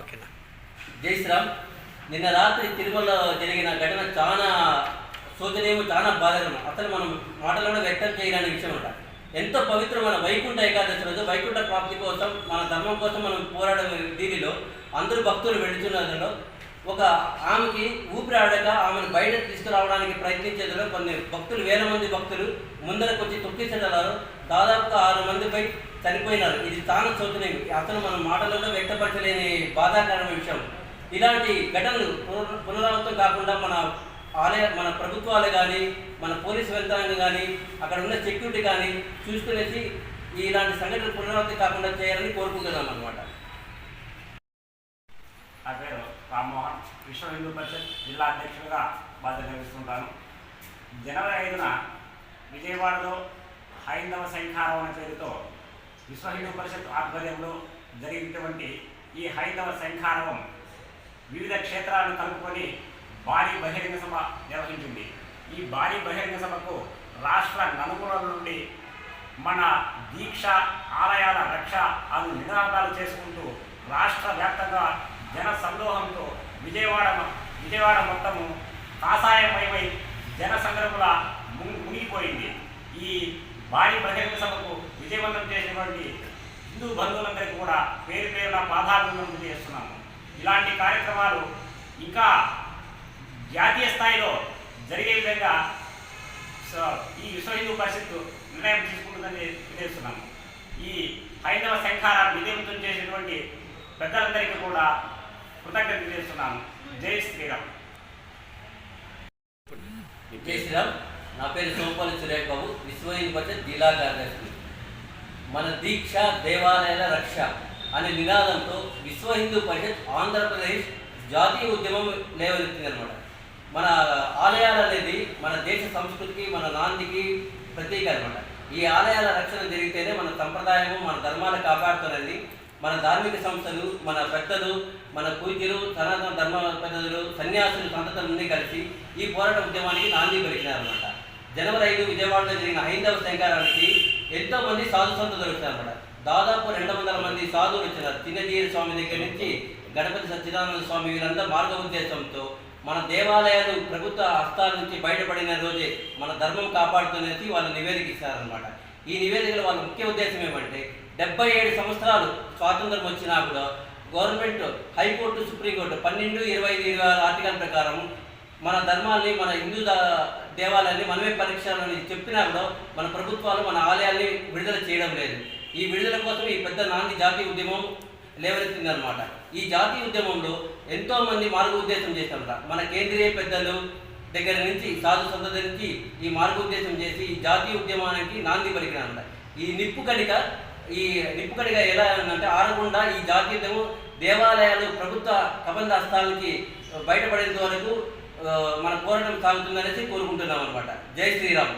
ఓకేనా? జై శ్రీరామ్. నిన్న రాత్రి తిరుమలలో జరిగిన ఘటన చాలా శోచనీయం చాలా బాధకరం అసలు మనం మాటలను వ్యక్తం చేయడానికి విషయం అంట. ఎంతో పవిత్రమైన వైకుంఠ ఏకాదశి రోజు వైకుంఠ ప్రాప్తి కోసం మన ధర్మం కోసం మనం పోరాడే దీనిలో అందరూ భక్తులు వెళుతున్నదిలో ఒక ఆమెకి ఊపిరి ఆడక ఆమెను బయట తీసుకురావడానికి ప్రయత్నించేదిలో కొన్ని భక్తులు వేల మంది భక్తులు ముందరకు వచ్చి తొక్కిసెడలారు దాదాపుగా ఆరు మందిపై చనిపోయినారు. ఇది తాను శోచనీయం అతను మన మాటలలో వ్యక్తపరచలేని బాధాకరమైన విషయం. ఇలాంటి ఘటనలు పునరు- పునరావృతం కాకుండా మన ఆలయ మన ప్రభుత్వాలు కానీ మన పోలీసు యంత్రాంగం కానీ అక్కడ ఉన్న సెక్యూరిటీ కానీ చూసుకునేసి ఇలాంటి సంఘటనలు పునరావృతం కాకుండా చేయాలని కోరుకుంటున్నాం అనమాట నా పేరు రామ్మోహన్. విశ్వ హిందూ పరిషత్ జిల్లా అధ్యక్షుడిగా బాధ్యత నిర్వహిస్తుంటాను. జనవరి ఐదున విజయవాడలో హైందవ సైన్యారం అనే పేరుతో విశ్వ హిందూ పరిషత్ ఆధ్వర్యంలో జరిగినటువంటి ఈ హైందవ సైన్యారవం వివిధ క్షేత్రాలను కలుపుకొని భారీ బహిరంగ సభ నిర్వహించింది. ఈ భారీ బహిరంగ సభకు రాష్ట్ర నలుమూల నుండి మన దీక్ష ఆలయాల రక్ష అను నినాదాలు చేసుకుంటూ రాష్ట్ర వ్యాప్తంగా జన సందోహంతో విజయవాడ విజయవాడ మొత్తము కాషాయమయమై జన సంగ్రముల మునిగిపోయింది. ఈ భారీ బహిరంగ సభకు విజయవంతం చేసినటువంటి హిందూ బంధువులందరికీ కూడా పేరు పేరున పాదాభివందనం చేస్తున్నాము ఇలాంటి కార్యక్రమాలు ఇంకా జాతీయ స్థాయిలో జరిగే విధంగా ఈ విశ్వ హిందూ పరిషత్ నిర్ణయం తీసుకుంటుందని తెలియజేస్తున్నాము. ఈ హైందవ సంఘారాన్ని విజయవంతం చేసినటువంటి పెద్దలందరికీ కూడా కృతజ్ఞత తెలియజేస్తున్నాను జై శ్రీరామ్. జై శ్రీరామ్. నా పేరు సోమపల్లి సురేష్ బాబు విశ్వ హిందూ పరిషత్ జిల్లా కార్యదర్శి. మన దీక్ష దేవాలయాల రక్ష అనే నినాదంతో విశ్వ హిందూ పరిషత్ ఆంధ్రప్రదేశ్ జాతీయ ఉద్యమం లేవనెత్తింది అనమాట మన ఆలయాలు అనేది మన దేశ సంస్కృతికి మన నాందికి ప్రతీక అనమాట ఈ ఆలయాల రక్షణ జరిగితేనే మన సంప్రదాయము మన ధర్మాలు కాపాడుతున్నది మన ధార్మిక సంస్థలు మన పెద్దలు మన పూజ్యులు సనాతన ధర్మ పెద్దలు సన్యాసులు సంతతులన్నీ కలిసి ఈ పోరాట ఉద్యమానికి నాంది పలికినారన్నమాట. జనవరి ఐదు విజయవాడలో జరిగిన హైందవ శంకారానికి ఎంతో మంది సాధు దొరుకుతారు వచ్చారన్నమాట దాదాపు రెండు వందల మంది సాధువులు వచ్చినారు చిన్నజీరి స్వామి దగ్గర నుంచి గణపతి సచ్చిదానంద స్వామి వీరంతా మార్గ ఉద్దేశంతో మన దేవాలయాలు ప్రభుత్వ హస్తాల నుంచి బయటపడిన రోజే మన ధర్మం కాపాడుతున్నది వాళ్ళు నివేదిక ఇస్తారనమాట ఈ నివేదికలో వాళ్ళ ముఖ్య ఉద్దేశం ఏమంటే డెబ్బై ఏడు సంవత్సరాలు స్వాతంత్రం వచ్చినా కూడా గవర్నమెంట్ హైకోర్టు సుప్రీంకోర్టు పన్నెండు ఇరవై ఐదు ఇరవై ఆరు ఆర్టికల్ ప్రకారం మన ధర్మాల్ని మన హిందూ దేవాలయాన్ని మనమే పరీక్షలని చెప్పినా కూడా మన ప్రభుత్వాలు మన ఆలయాల్ని విడుదల చేయడం లేదు. ఈ విడుదల కోసం ఈ పెద్ద నాంది జాతీయ ఉద్యమం లేవనెత్తిందనమాట ఈ జాతీయ ఉద్యమంలో ఎంతో మంది మార్గోద్దేశం చేశారట. మన కేంద్రీయ పెద్దలు దగ్గర నుంచి సాధు సంతతి నుంచి ఈ మార్గోద్దేశం చేసి ఈ జాతీయ ఉద్యమానికి నాంది పలికినారట. ఈ నిప్పు కణిక ఈ నిప్పు కణిక ఎలా ఉందంటే ఆరకుండా ఈ జాతీయ ఉద్యమం దేవాలయాలు ప్రభుత్వ కబంధ హస్తాలకి బయటపడేంత వరకు మన పోరాటం సాగుతుందనేసి కోరుకుంటున్నాం అనమాట జై శ్రీరామ్.